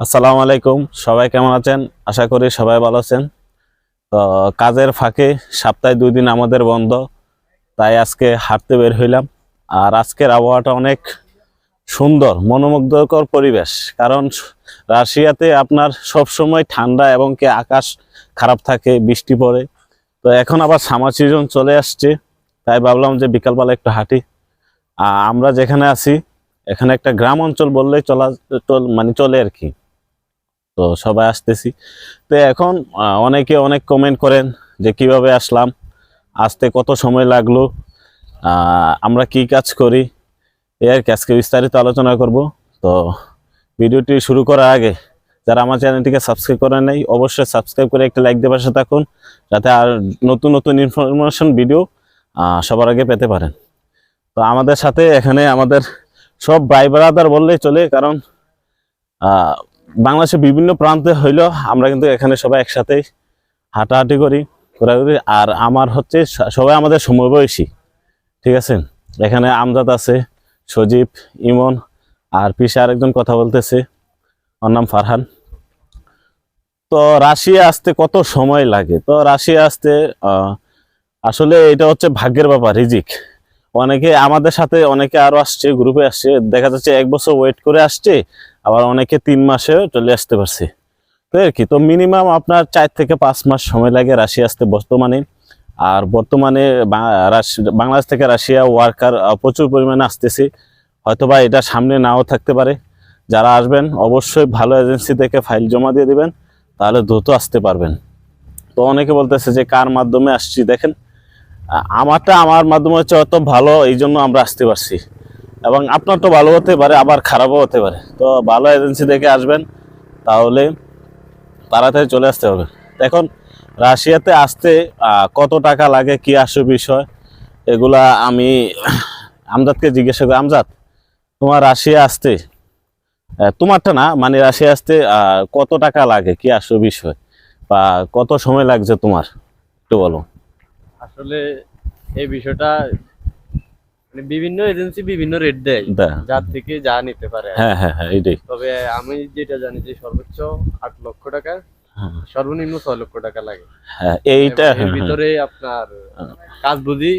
আসসালামু আলাইকুম। সবাই কেমন আছেন? আশা করি সবাই ভালো আছেন। তো কাজের ফাঁকে সপ্তাহে দুই দিন আমাদের বন্ধ, তাই আজকে হাঁটতে বের হইলাম। আর আজকের আবহাওয়াটা অনেক সুন্দর, মনোমুগ্ধকর পরিবেশ। কারণ রাশিয়াতে আপনার সব সময় ঠান্ডা এবং কি আকাশ খারাপ থাকে, বৃষ্টি পড়ে। তো এখন আবার সামার সিজন চলে আসছে, তাই ভাবলাম যে বিকালবেলা একটু হাঁটি। আমরা যেখানে আছি, এখানে একটা গ্রাম অঞ্চল বললেই চল- মানে চলে আর কি। তো সবাই আসতেছি। তো এখন অনেকে অনেক কমেন্ট করেন যে কীভাবে আসলাম, আসতে কত সময় লাগল আমরা কি কাজ করি, এই আর কি। আজকে বিস্তারিত আলোচনা করব। তো ভিডিওটি শুরু করার আগে, যারা আমার চ্যানেলটিকে সাবস্ক্রাইব করেন নাই, অবশ্যই সাবস্ক্রাইব করে একটা লাইক দেওয়ার সাথে থাকুন, যাতে আর নতুন নতুন ইনফরমেশন ভিডিও সবার আগে পেতে পারেন। তো আমাদের সাথে এখানে আমাদের সব ভাই ব্রাদার বললেই চলে, কারণ বাংলাদেশের বিভিন্ন প্রান্তে হইলেও আমরা কিন্তু এখানে সবাই একসাথে হাঁটাহাঁটি করি, ঘোরাঘুরি। আর আমার হচ্ছে সবাই আমাদের সমবয়সী, ঠিক আছে? এখানে আমজাদ আছে, সজীব, ইমন, আর পিসে আরেকজন কথা বলতেছে, ওর নাম ফারহান। তো রাশিয়া আসতে কত সময় লাগে? তো রাশিয়া আসতে আসলে এটা হচ্ছে ভাগ্যের ব্যাপার, রিজিক। অনেকে আমাদের সাথে, অনেকে আরও আসছে গ্রুপে আসছে। দেখা যাচ্ছে এক বছর ওয়েট করে আসছে, আবার অনেকে তিন মাসে চলে আসতে পারছে। তো আর কি, তো মিনিমাম আপনার চার থেকে পাঁচ মাস সময় লাগে রাশিয়া আসতে বর্তমানে। আর বর্তমানে বাংলাদেশ থেকে রাশিয়া ওয়ার্কার প্রচুর পরিমাণে আসতেছে। হয়তোবা এটা সামনে নাও থাকতে পারে। যারা আসবেন, অবশ্যই ভালো এজেন্সি থেকে ফাইল জমা দিয়ে দিবেন, তাহলে দ্রুত আসতে পারবেন। তো অনেকে বলতেছে যে, কার মাধ্যমে আসছি? দেখেন আমারটা আমার মাধ্যমে হচ্ছে অত ভালো, এই জন্য আমরা আসতে পারছি। এবং আপনার তো ভালো হতে পারে, আবার খারাপও হতে পারে। তো ভালো এজেন্সি দেখে আসবেন, তাহলে তাড়াতাড়ি চলে আসতে হবে। এখন রাশিয়াতে আসতে কত টাকা লাগে, কি আসে বিষয়, এগুলা আমি আমজাদকে জিজ্ঞাসা করি, আমজাদ, তোমার রাশিয়া আসতে তোমারটা না মানে রাশিয়া আসতে কত টাকা লাগে, কি আসে বিষয়, বা কত সময় লাগছে তোমার, একটু বলো? আসলে এই বিষয়টা মানে বিভিন্ন এজেন্সি বিভিন্ন রেট দেয় যার থেকে যা নিতে পারে হ্যাঁ হ্যাঁ হ্যাঁ এইটাই। তবে আমি যেটা জানি যে সর্বোচ্চ আট লক্ষ টাকা হ্যাঁ, সর্বনিম্ন ছয় লক্ষ টাকা লাগে। হ্যাঁ এইটা এর হ্যাঁ, হ্যাঁ। ভিতরে আপনার কাজ বুঝি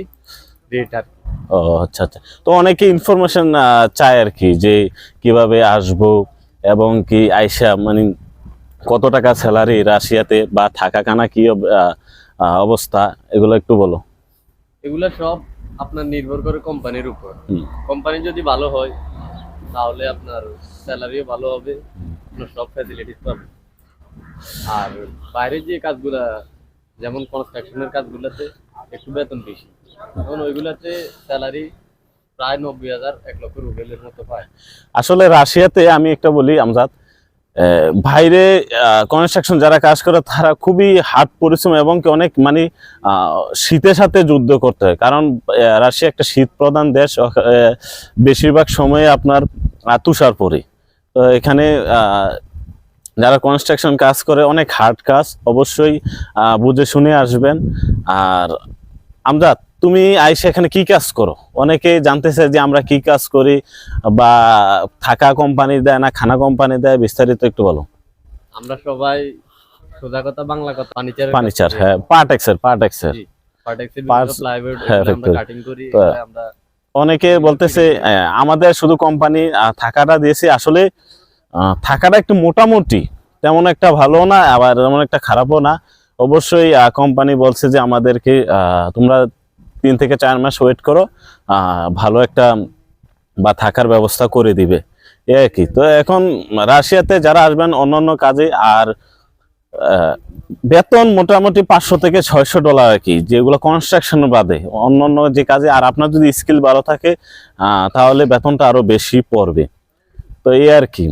রেট আর ও আচ্ছা আচ্ছা। তো অনেকে ইনফরমেশন চায় আর কি যে কীভাবে আসব এবং কি আইসা মানে কত টাকা স্যালারি রাশিয়াতে বা থাকা কানা কি অবস্থা এগুলো একটু বলো। এগুলা সব আপনার নির্ভর করে কোম্পানির উপর। কোম্পানি যদি ভালো হয় তাহলে আপনার স্যালারিও ভালো হবে আপনার সব ফ্যাসিলিটিস পাবেন। আর বাইরের যে কাজগুলা যেমন কনস্ট্রাকশনের কাজগুলোতে একটু বেতন বেশি। এখন ওইগুলাতে স্যালারি প্রায় নব্বই হাজার এক লক্ষ রুবেলের মতো পায় আসলে রাশিয়াতে আমি একটা বলি আমজাদ বাইরে কনস্ট্রাকশন যারা কাজ করে, তারা খুবই হার্ড পরিশ্রম এবং কি অনেক মানে শীতের সাথে যুদ্ধ করতে হয়। কারণ রাশিয়া একটা শীত প্রধান দেশ বেশিরভাগ সময়ে আপনার তুষার পরে তো এখানে যারা কনস্ট্রাকশন কাজ করে, অনেক হার্ড কাজ, অবশ্যই বুঝে শুনে আসবেন। আর আমজাদ তুমি আইসে এখানে কি কাজ করো? অনেকে জানতেছে যে আমরা কি কাজ করি বা থাকা কোম্পানি দেয় না খানা কোম্পানি দেয় বিস্তারিত একটু বলো। আমরা সবাই সোজা কথা বাংলা কথা ফার্নিচার ফার্নিচার হ্যাঁ পার্টেক্সের পার্টেক্সের জি। পার্টেক্সের Parts- প্লাইউড আমরা কাটিং করি আমরা অনেকে বলতেছে আমাদের শুধু কোম্পানি থাকাটা দিয়েছে। আসলে থাকাটা একটু মোটামুটি তেমন একটা ভালো না আবার তেমন একটা খারাপও না। অবশ্যই কোম্পানি বলছে যে আমাদেরকে আহ, তোমরা তিন থেকে চার মাস ওয়েট করো ভালো একটা বা থাকার ব্যবস্থা করে দিবে। এ আর কি? তো এখন রাশিয়াতে যারা আসবেন অন্যান্য কাজে আর বেতন মোটামুটি পাঁচশো থেকে ছয়শো ডলার আর কি, যেগুলো কনস্ট্রাকশন বাদে। অন্য অন্য যে কাজে, আর আপনার যদি স্কিল ভালো থাকে তাহলে বেতনটা আরও বেশি পড়বে। তো এই আর কি।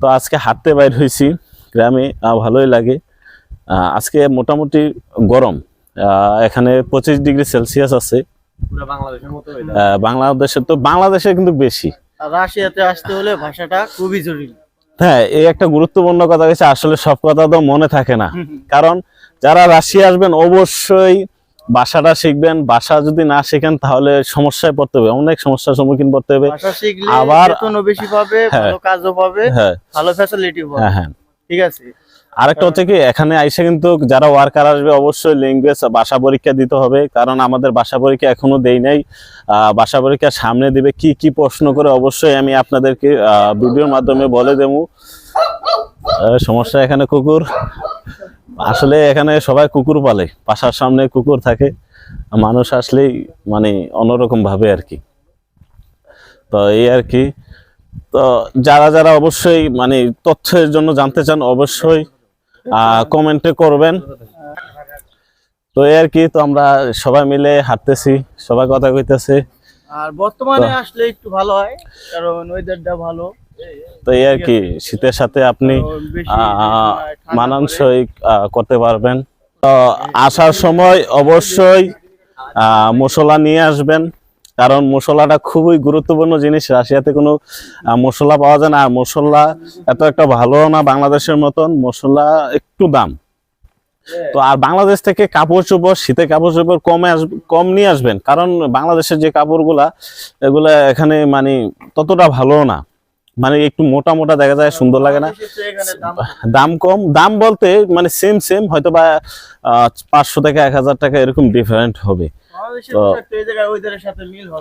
তো আজকে হাঁটতে বাইর হয়েছি, গ্রামে ভালোই লাগে। আজকে মোটামুটি গরম। এখানে পঁচিশ ডিগ্রি সেলসিয়াস আছে। বাংলাদেশে তো বাংলাদেশে কিন্তু বেশি। রাশিয়াতে আসতে হলে ভাষাটা খুবই জরুরি। হ্যাঁ এই একটা গুরুত্বপূর্ণ কথা হচ্ছে আসলে সব কথা তো মনে থাকে না। কারণ যারা রাশিয়া আসবেন অবশ্যই বাসাটা শিখবেন। বাসা যদি না শিখেন তাহলে সমস্যায় পড়তে হবে। অনেক সমস্যার সম্মুখীন পড়তে হবে। আবার- বেশি পাবে হ্যাঁ। ভালো কাজও পাবে হ্যাঁ। ভালো ফ্যাসিলিটি পাবে। হ্যাঁ হ্যাঁ। ঠিক আছে? আরেকটা হচ্ছে কি, এখানে আইসে কিন্তু যারা ওয়ার্কার আসবে অবশ্যই ল্যাঙ্গুয়েজ ভাষা পরীক্ষা দিতে হবে, কারণ আমাদের ভাষা পরীক্ষা এখনও দেই নাই। ভাষা পরীক্ষা সামনে দিবে, কি কি প্রশ্ন করে অবশ্যই আমি আপনাদেরকে ভিডিওর মাধ্যমে বলে দেবো। সমস্যা এখানে কুকুর। আসলে এখানে সবাই কুকুর পালে, বাসার সামনে কুকুর থাকে। মানুষ আসলেই মানে অন্যরকম ভাবে আর কি। তো এই আর কি। তো যারা যারা অবশ্যই মানে তথ্যের জন্য জানতে চান অবশ্যই কমেন্টে করবেন। তো আর কি তো আমরা সবাই মিলে হাঁটতেছি সবাই কথা কইতেছে। আর বর্তমানে আসলে একটু ভালো হয় কারণ ওয়েদারটা ভালো। তো এই আর কি শীতের সাথে আপনি মানানসই করতে পারবেন। তো আসার সময় অবশ্যই আহ, মশলা নিয়ে আসবেন। কারণ মশলাটা খুবই গুরুত্বপূর্ণ জিনিস। রাশিয়াতে কোনো মশলা পাওয়া যায় না। আর মশলা এত একটা ভালো না বাংলাদেশের মতন। মশলা একটু দাম। তো আর বাংলাদেশ থেকে কাপড় চোপড়, শীতে কাপড় চোপড় কমে আসবে কম নিয়ে আসবেন। কারণ বাংলাদেশের যে কাপড়গুলা, এগুলা এখানে মানে ততটা ভালো না। মানে একটু মোটা মোটা দেখা যায়, সুন্দর লাগে না। দাম কম। দাম বলতে মানে সেম সেম হয়তো বা পাঁচশো থেকে এক হাজার টাকা এরকম ডিফারেন্ট হবে। তো-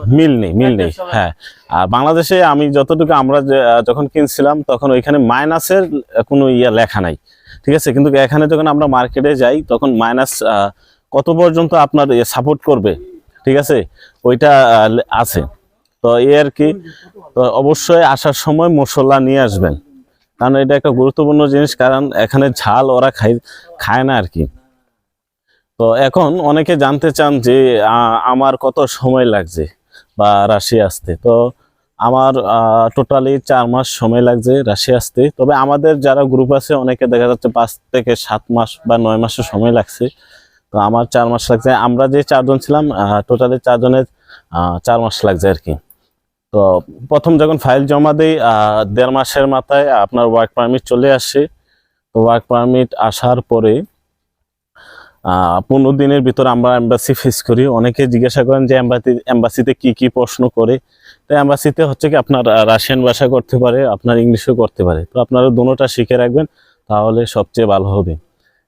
মিল নেই মিল নেই। হ্যাঁ। আর বাংলাদেশে আমি যতটুকু আমরা যখন কিনছিলাম তখন ওইখানে মাইনাসের কোনো ইয়া লেখা নাই। ঠিক আছে? কিন্তু এখানে যখন আমরা মার্কেটে যাই তখন মাইনাস কত পর্যন্ত আপনার সাপোর্ট করবে? ঠিক আছে? ওইটা আছে। তো এই আর কি তো অবশ্যই আসার সময় মশলা নিয়ে আসবেন। কারণ এটা একটা গুরুত্বপূর্ণ জিনিস কারণ এখানে ঝাল ওরা খায় খায় না আর কি। তো এখন অনেকে জানতে চান যে আমার কত সময় লাগছে বা রাশিয়া আসতে। তো আমার টোটালি চার মাস সময় লাগছে রাশিয়া আসতে। তবে আমাদের যারা গ্রুপ আছে, অনেকে দেখা যাচ্ছে পাঁচ থেকে সাত মাস বা নয় মাসের সময় লাগছে। তো আমার চার মাস লাগছে। আমরা যে চারজন ছিলাম টোটালি চারজনের চার মাস লাগছে আর কি। তো প্রথম যখন ফাইল জমা দিই দেড় মাসের মাথায় আপনার ওয়ার্ক পারমিট চলে আসে। তো ওয়ার্ক পারমিট আসার পরে পনেরো দিনের ভিতর আমরা এম্বাসি ফেস করি। অনেকে জিজ্ঞাসা করেন যে এম্বাসি এম্বাসিতে কি কি প্রশ্ন করে? তো এম্বাসিতে হচ্ছে কি আপনার রাশিয়ান ভাষা করতে পারে, আপনার ইংলিশও করতে পারে। তো আপনারা দুটোটা শিখে রাখবেন, তাহলে সবচেয়ে ভালো হবে।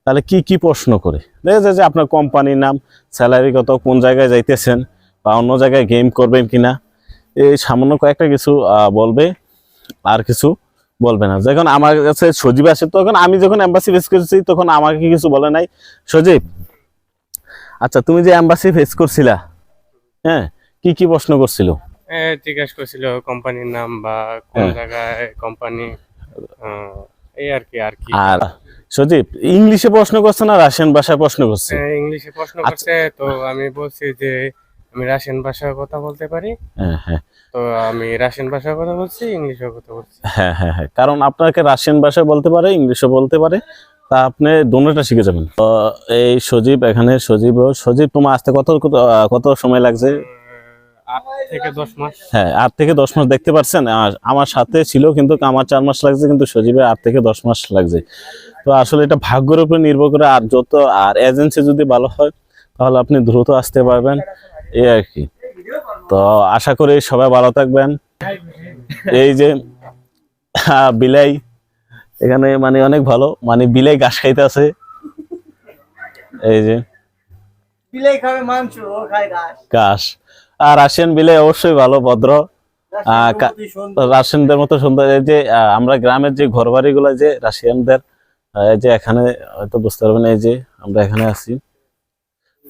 তাহলে কি কি প্রশ্ন করে? দেখা যায় যে আপনার কোম্পানির নাম স্যালারি কত, কোন জায়গায় যাইতেছেন, বা অন্য জায়গায় গেম করবেন কিনা। এই সামান্য কয়েকটা কিছু বলবে, আর কিছু বলবে না। যখন আমার কাছে সজীব আসে তখন আমি যখন এম্বাসি ফেস করেছি তখন আমাকে কিছু বলে নাই? সজীব আচ্ছা তুমি যে এম্বাসি ফেস করছিলা হ্যাঁ কি কি প্রশ্ন করছিল? জিজ্ঞেস করছিল কোম্পানির নাম বা কোন হ্যাঁ। জায়গায় কোম্পানি এই আর কি আর কি। আর সজীব ইংলিশে প্রশ্ন করছে না রাশিয়ান ভাষায় প্রশ্ন করছে? ইংলিশে প্রশ্ন আচ্ছা। করছে তো আমি বলছি যে আমি রাশিয়ান ভাষায় কথা বলতে পারি। হ্যাঁ হ্যাঁ। তো আমি রাশিয়ান ভাষায় কথা বলছি ইংলিশেও কথা বলছি। হ্যাঁ হ্যাঁ হ্যাঁ। কারণ আপনাকে রাশিয়ান ভাষায় বলতে পারে ইংলিশও বলতে পারে তা আপনি দুটোটা শিখে যাবেন। তো এই সজীব এখানে সজীব সজীব তোমার আসতে কত কত কত সময় লাগছে? আট থেকে দশ মাস। হ্যাঁ আট থেকে দশ মাস দেখতে পাচ্ছেন আমার সাথে ছিল কিন্তু আমার চার মাস লাগছে কিন্তু সজীবের আট থেকে দশ মাস লাগছে। তো আসলে এটা ভাগ্যের উপর নির্ভর করে আর যত আর এজেন্সি যদি ভালো হয় তাহলে আপনি দ্রুত আসতে পারবেন। এই আর কি। তো আশা করি সবাই ভালো থাকবেন। এই যে বিলাই এখানে মানে অনেক ভালো। মানে বিলাই ঘাস খাইতে আছে। এই যে বিলাই খাবে মাংস ও খায় ঘাস। ঘাস। আর রাশিয়ান বিলাই অবশ্যই ভালো ভদ্র। রাশিয়ানদের মতো সুন্দর। এই যে আমরা গ্রামের যে ঘর বাড়িগুলো যে রাশিয়ানদের এই যে এখানে হয়তো বুঝতে পারবেন এই যে আমরা এখানে আছি।